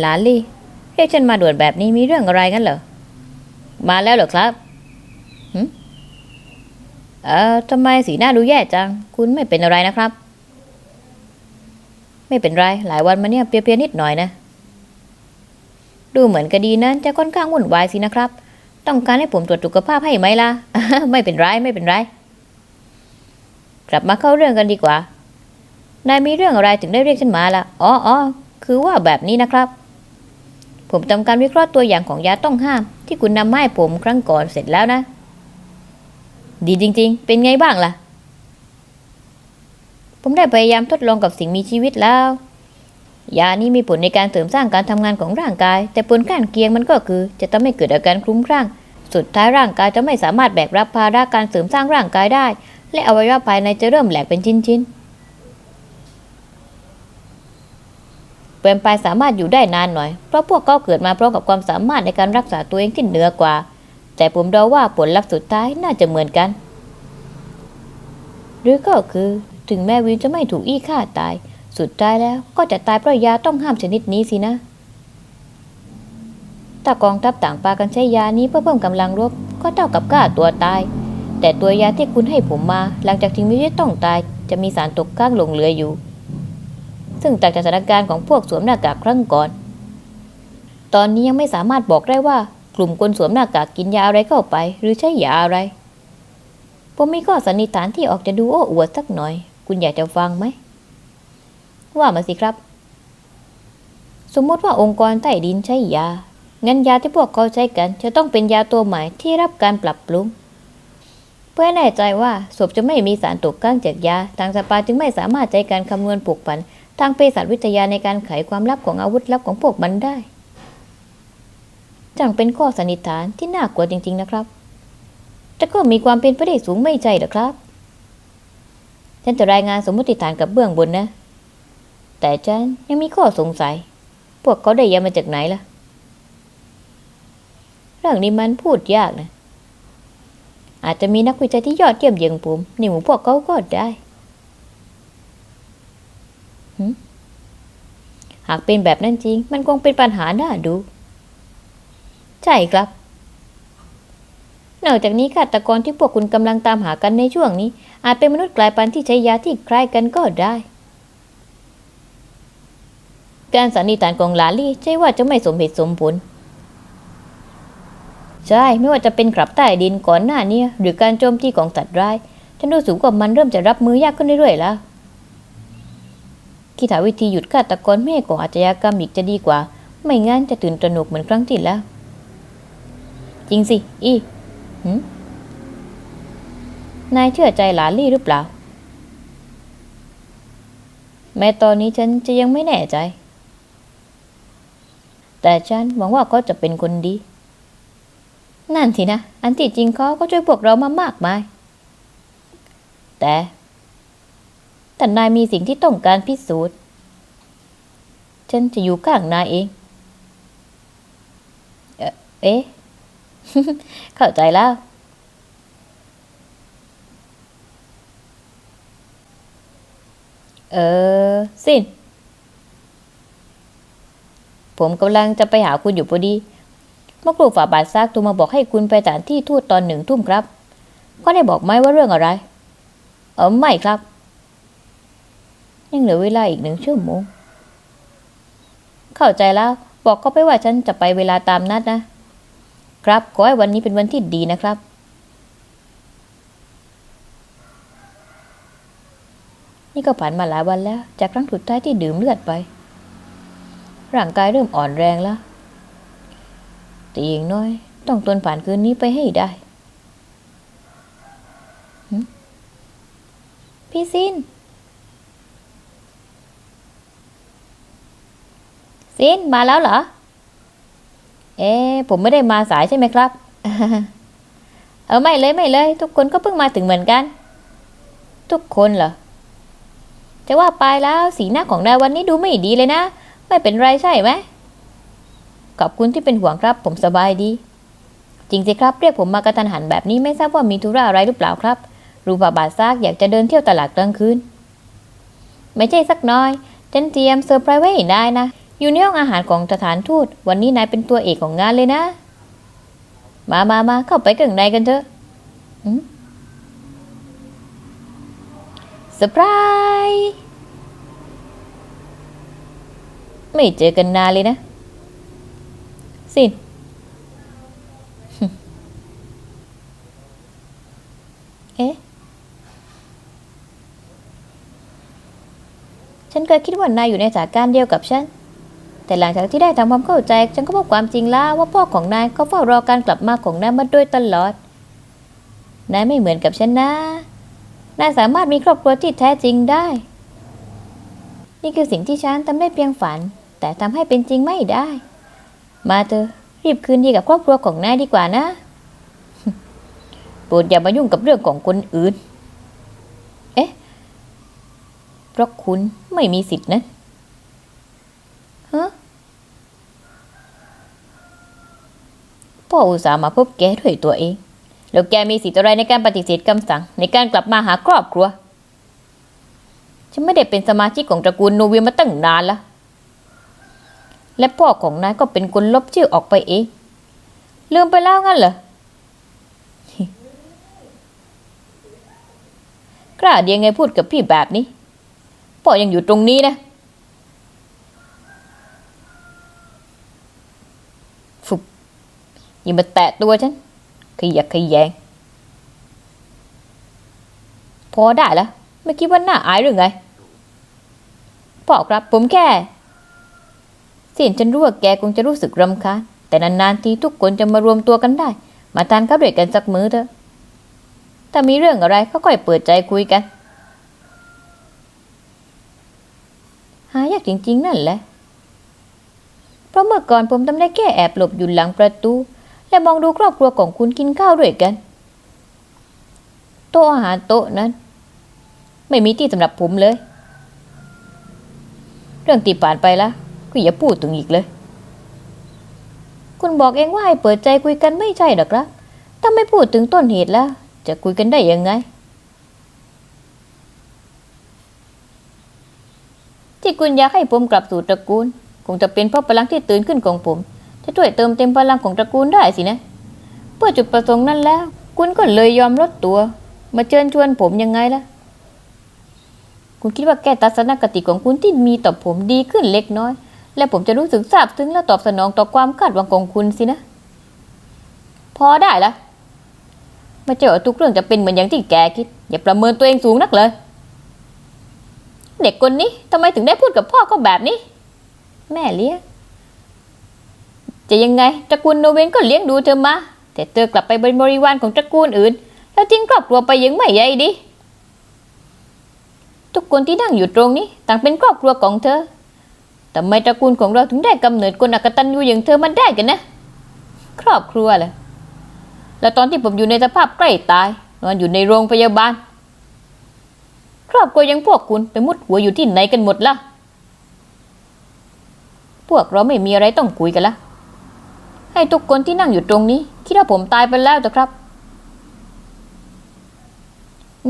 หลานลี่เรียกฉันมาด่วนแบบนี้มีเรื่องอะไรกันเหรอ มาแล้วเหรอครับหึเอ่อทำไมสีหน้าดูแย่จัง คุณไม่เป็นอะไรนะครับ ไม่เป็นไร หลายวันมาเนี่ยเพลียๆนิดหน่อยนะ ดูเหมือนคดีนั้นจะค่อนข้างวุ่นวายสินะครับ ต้องการให้ผมตรวจสุขภาพให้ไหมล่ะ ไม่เป็นไรไม่เป็นไร กลับมาเข้าเรื่องกันดีกว่า นายมีเรื่องอะไรถึงได้เรียกฉันมาล่ะ อ๋ออ๋อคือว่าแบบนี้นะครับ ผมทำการวิเคราะห์ตัวอย่างของยาต้องห้าม ที่คุณนำมาให้ผมครั้งก่อนเสร็จแล้วนะ ดีจริง ๆ เป็นไงบ้างล่ะ ผมได้พยายามทดลองกับสิ่งมีชีวิตแล้ว ยานี้มีผลในการเสริมสร้างการทำงานของร่างกาย แต่ผลข้างเคียงมันก็คือ จะทำให้เกิดอาการคลุ้มคลั่ง สุดท้ายร่างกายจะไม่สามารถแบกรับภาระการเสริมสร้างร่างกายได้ และอวัยวะภายในจะเริ่มแหลกเป็นชิ้นๆ แวมไพร์สามารถอยู่ได้นานหน่อย เพราะพวกเขาเกิดมาพร้อมกับความสามารถในการรักษาตัวเองที่เหนือกว่า แต่ผมเดาว่าผลลัพธ์สุดท้ายน่าจะเหมือนกัน หรือก็คือ ถึงแม้วินจะไม่ถูกอี้ฆ่าตาย สุดท้ายแล้วก็จะตายเพราะยาต้องห้ามชนิดนี้สินะถ้ากองทัพต่างปากันใช้ยานี้เพื่อเพิ่มกำลังรบ ก็เท่ากับฆ่าตัวตาย แต่ตัวยาที่คุณให้ผมมา หลังจากที่มิวต้องตาย จะมีสารตกค้างหลงเหลืออยู่ ซึ่งจากสถานการณ์ของพวกสวมหน้ากากครั้งก่อน ตอนนี้ยังไม่สามารถบอกได้ว่ากลุ่มคนสวมหน้ากากกินยาอะไรเข้าไป หรือใช้ยาอะไร ผมมีข้อสันนิษฐานที่ออกจะดูโอ้อวดสักหน่อย คุณอยากจะฟังไหม ว่ามาสิครับ สมมติว่าองค์กรใต้ดินใช้ยา งั้นยาที่พวกเขาใช้กัน จะต้องเป็นยาตัวใหม่ที่รับการปรับปรุงเพื่อแน่ใจว่าศพจะไม่มีสารตกค้างจากยา ทางสปาจึงไม่สามารถใช้การคำนวณผูกพัน ทางเภสัชวิทยาในการไขความลับของอาวุธลับของพวกมันได้ จังเป็นข้อสันนิษฐานที่น่ากลัวจริง ๆ นะครับ แต่ก็มีความเป็นไปได้สูงไม่ใช่หรอครับ ฉันจะรายงานสมมติฐานกับเบื้องบนนะ แต่ฉันยังมีข้อสงสัย พวกเขาได้ยามาจากไหนล่ะ เรื่องนี้มันพูดยากนะ อาจจะมีนักวิจัยที่ยอดเยี่ยมอย่างผมในหมู่พวกเขาก็ได้ หากเป็นแบบนั้นจริง มันคงเป็นปัญหาน่าดู ใช่ครับ นอกจากนี้ฆาตกรที่พวกคุณกำลังตามหากันในช่วงนี้ อาจเป็นมนุษย์กลายพันธุ์ที่ใช้ยาที่คล้ายกันก็ได้การสันนิษฐานของลาลี่ใช่ว่าจะไม่สมเหตุสมผล ใช่ไม่ว่าจะเป็นกลับใต้ดินก่อนหน้านี้หรือการโจมตีของสัตว์ร้าย ฉันรู้สึกว่ามันเริ่มจะรับมือยากขึ้นเรื่อยๆแล้ว คิดหาวิธีหยุดฆาตกรไม่ให้ก่ออาชญากรรมอีกจะดีกว่า ไม่งั้นจะตื่นตระหนกเหมือนครั้งที่แล้ว จริงสิ อีหืมนายเชื่อใจหลานลี่หรือเปล่า แม้ตอนนี้ฉันจะยังไม่แน่ใจ แต่ฉันหวังว่าเขาจะเป็นคนดี นั่นสินะ อันที่จริงเขาก็ช่วยพวกเรามามากมาย แต่ แต่นายมีสิ่งที่ต้องการพิสูจน์ ฉันจะอยู่ข้างนายเอง เอ๊ะ เข้าใจแล้ว เออ สิ้น ผมกำลังจะไปหาคุณอยู่พอดีเมื่อครูฝ่าบาทซากโทรมาบอกให้คุณไปสถานที่ทูตตอนหนึ่งทุ่มครับ ก็ได้บอกไหมว่าเรื่องอะไร เออไม่ครับ ยังเหลือเวลาอีกหนึ่งชั่วโมง เข้าใจแล้ว บอกเขาไปว่าฉันจะไปเวลาตามนัดนะ ครับ ขอให้วันนี้เป็นวันที่ดีนะครับ นี่ก็ผ่านมาหลายวันแล้ว จากครั้งสุดท้ายที่ดื่มเลือดไป ร่างกายเริ่มอ่อนแรงแล้ว แต่อยังน้อย ต้องทนผ่านคืนนี้ไปให้ได้พี่ซิน ซินมาแล้วเหรอ เอ๊ผมไม่ได้มาสายใช่ไหมครับ เออไม่เลยไม่เลย ทุกคนก็เพิ่งมาถึงเหมือนกัน ทุกคนเหรอจะว่าไปแล้วสีหน้าของนายวันนี้ดูไม่ดีเลยนะ ไม่เป็นไรใช่ไหมขอบคุณที่เป็นห่วงครับ ผมสบายดี จริงสิครับ เรียกผมมากระทันหันแบบนี้ไม่ทราบว่ามีธุระอะไรหรือเปล่าครับ รูปาบาทซากอยากจะเดินเที่ยวตลาดกลางคืน ไม่ใช่สักน้อยฉันเตรียมเซอร์ไพรส์ไว้ให้ได้นะ อยู่ในห้องอาหารของสถานทูต วันนี้นายเป็นตัวเอกของงานเลยนะ มามามาเข้าไปข้างในกันเถอะเซอร์ไพรส์ไม่เจอกันนานเลยนะ สินเอ๊ะ ฉันเคยคิดว่านายอยู่ในสถานการณ์เดียวกับฉัน แต่หลังจากที่ได้ทำความเข้าใจฉันก็พบความจริงแล้วว่าพ่อของนายเขาเฝ้ารอการกลับมาของนายมาโดยตลอด นายไม่เหมือนกับฉันนะ นายสามารถมีครอบครัวที่แท้จริงได้ นี่คือสิ่งที่ฉันทำได้เพียงฝัน แต่ทำให้เป็นจริงไม่ได้ มาเถอะรีบคืนดีกับครอบครัวของนายดีกว่านะโปรดอย่ามายุ่งกับเรื่องของคนอื่น เอ๊ะเพราะคุณไม่มีสิทธินะ ฮะพ่ออุตส่าห์มาพบแกด้วยตัวเอง แล้วแกมีสิทธิ์อะไรในการปฏิเสธคำสั่ง ในการกลับมาหาครอบครัว ฉันไม่ได้เป็นสมาชิกของตระกูลโนเวียมาตั้งนานล้วและพ่อของนายก็เป็นคนลบชื่อออกไปเอง ลืมไปแล้วงั้นเหรอกล้าเดียงไงพูดกับพี่แบบนี้พ่อยังอยู่ตรงนี้นะ ฟุบ อย่ามาแตะตัวฉันขยักขยแยง พอได้แล้วไม่คิดว่าน่าอายหรือไงพ่อครับผมแค่เสียนฉันรู้ว่าแกคงจะรู้สึกรำคาญแต่นานๆทีทุกคนจะมารวมตัวกันได้ มาทานข้าวด้วยกันสักมื้อเถอะถ้ามีเรื่องอะไรก็ค่อยเปิดใจคุยกัน หายากจริงๆนั่นแหละ เพราะเมื่อก่อนผมทำได้แค่แอบหลบอยู่หลังประตู และมองดูครอบครัวของคุณกินข้าวด้วยกัน โต๊ะอาหารโต๊ะนั้น ไม่มีที่สำหรับผมเลย เรื่องที่ผ่านไปแล้วก็อย่าพูดถึงอีกเลย คุณบอกเองว่าให้เปิดใจคุยกันไม่ใช่หรอครับถ้าไม่พูดถึงต้นเหตุแล้ว จะคุยกันได้ยังไง ที่คุณอยากให้ผมกลับสู่ตระกูล คงจะเป็นเพราะพลังที่ตื่นขึ้นของผม จะช่วยเติมเต็มพลังของตระกูลได้สินะ เพื่อจุดประสงค์นั้นแล้ว คุณก็เลยยอมลดตัว มาเชิญชวนผมยังไงล่ะ คุณคิดว่าแก้ทัศนคติของคุณที่มีต่อผมดีขึ้นเล็กน้อย และผมจะรู้สึกซาบซึ้งและตอบสนองต่อความคาดหวังของคุณสินะ พอได้ละไม่เจอทุกเรื่องจะเป็นเหมือนอย่างที่แกคิด อย่าประเมินตัวเองสูงนักเลย เด็กคนนี้ทำไมถึงได้พูดกับพ่อเขาแบบนี้ แม่เลี้ยง จะยังไงตระกูลโนเวนก็เลี้ยงดูเธอมาแต่เธอกลับไปเป็นบริวารของตระกูลอื่น แล้วทิ้งครอบครัวไปยังไม่ใหญ่ดีทุกคนที่นั่งอยู่ตรงนี้ต่างเป็นครอบครัวของเธอทำไมตระกูลของเราถึงได้กำเนิดคนอักตันยูอย่างเธอมันได้กันนะ ครอบครัวเหรอแล้วตอนที่ผมอยู่ในสภาพใกล้ตาย นอนอยู่ในโรงพยาบาล ครอบครัวอยังพวกคุณไปมุดหัวอยู่ที่ไหนกันหมดล่ะ พวกเราไม่มีอะไรต้องคุยกันละ ให้ทุกคนที่นั่งอยู่ตรงนี้ คิดว่าผมตายไปแล้วเถอะครับ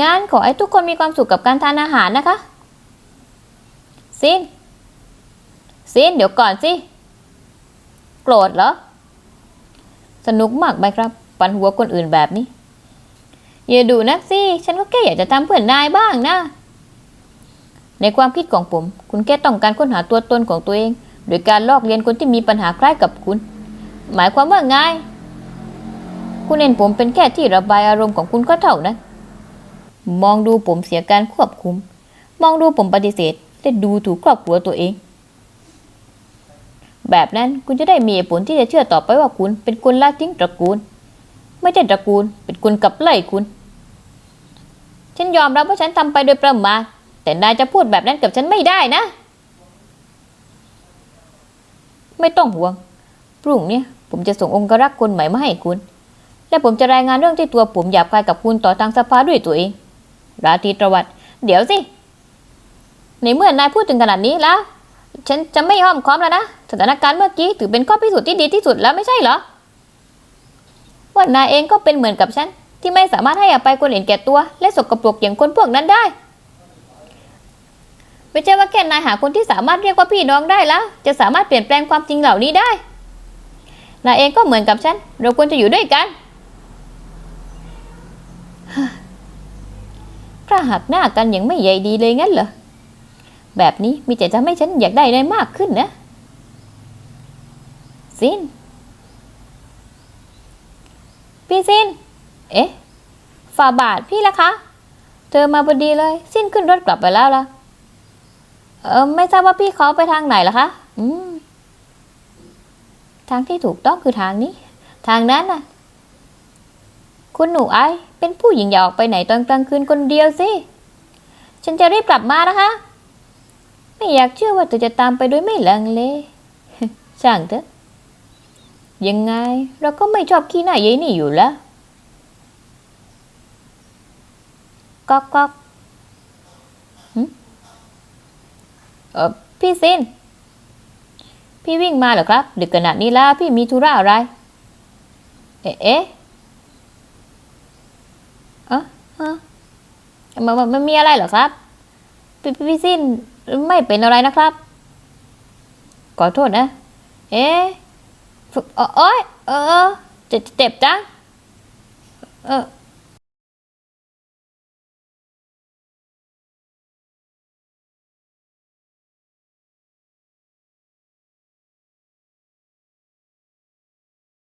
งานขอให้ทุกคนมีความสุขกับการทานอาหารนะคะ ซิน ซิน เดี๋ยวก่อนสิ โกรธเหรอ สนุกมากไหมครับ ปันหัวคนอื่นแบบนี้ อย่าดูนักสิ ฉันก็แค่อยากจะทำเพื่อนนายบ้างนะในความคิดของผม คุณแค่ต้องการค้นหาตัวตนของตัวเอง โดยการลอกเรียนคนที่มีปัญหาคล้ายกับคุณ หมายความว่าไง คุณเห็นผมเป็นแค่ที่ระบายอารมณ์ของคุณก็เท่านั้น มองดูผมเสียการควบคุม มองดูผมปฏิเสธ และดูถูกครอบครัวตัวเอง แบบนั้นคุณจะได้มีผลที่จะเชื่อต่อไปว่าคุณเป็นคนละทิ้งตระกูล ไม่ใช่ตระกูล เป็นคนกับไล่คุณ ฉันยอมรับว่าฉันทำไปโดยประมาท แต่นายจะพูดแบบนั้นกับฉันไม่ได้นะ ไม่ต้องห่วงพรุ่งนี้ ผมจะส่งองครักษ์คนใหม่มาให้คุณ และผมจะรายงานเรื่องที่ตัวผมหยาบคายกับคุณต่อทางสภาด้วยตัวเอง ราตรีตรวัตเดี๋ยวสิ ในเมื่อนายพูดถึงขนาดนี้แล้ว ฉันจะไม่ยอมค้อมแล้วนะ สถานการณ์เมื่อกี้ถือเป็นข้อพิสูจน์ที่ดีที่สุดแล้วไม่ใช่เหรอ ว่านายเองก็เป็นเหมือนกับฉันที่ไม่สามารถให้อภัยคนเห็นแก่ตัว และสกปรกอย่างคนพวกนั้นได้ไม่ใช่ว่าแค่นายหาคนที่สามารถเรียกว่าพี่น้องได้แล้ว จะสามารถเปลี่ยนแปลงความจริงเหล่านี้ได้ นายเองก็เหมือนกับฉัน เราควรจะอยู่ด้วยกัน พระหักหน้ากันย่างไม่ใยดีเลยงั้นเหรอ แบบนี้มีแต่ทำให้ฉันอยากได้ได้มากขึ้นนะ ซิน พี่ซิน เอ๊ะฝ่าบาทพี่ละคะ เธอมาพอดีเลย สิ้นขึ้นรถกลับไปแล้วล่ะ เออไม่ทราบว่าพี่เขาไปทางไหนล่ะคะ อืม ทางที่ถูกต้องคือทางนี้ ทางนั้นน่ะ คุณหนูไอเป็นผู้หญิงอย่าออกไปไหนตอนกลางคืนคนเดียวสิ ฉันจะรีบกลับมานะคะ ไม่อยากเชื่อว่าเธอจะตามไปโดยไม่ลังเล ช่างเถอะ ยังไงเราก็ไม่ชอบขี้หน้าเย้ยนี่อยู่แล้วก๊อกก๊อกเออพี่ซิน พี่วิ่งมาเหรอครับ ดึกขนาดนี้แล้วพี่มีธุระอะไร เอ๊ะเอ๊ะเอะเอะมันมันมันมีอะไรเหรอครับ พี่พี่พี่ซินไม่เป็นอะไรนะครับ ขอโทษนะ เอ๊ะเออเอยเออเจ็บเจ็บจังเออ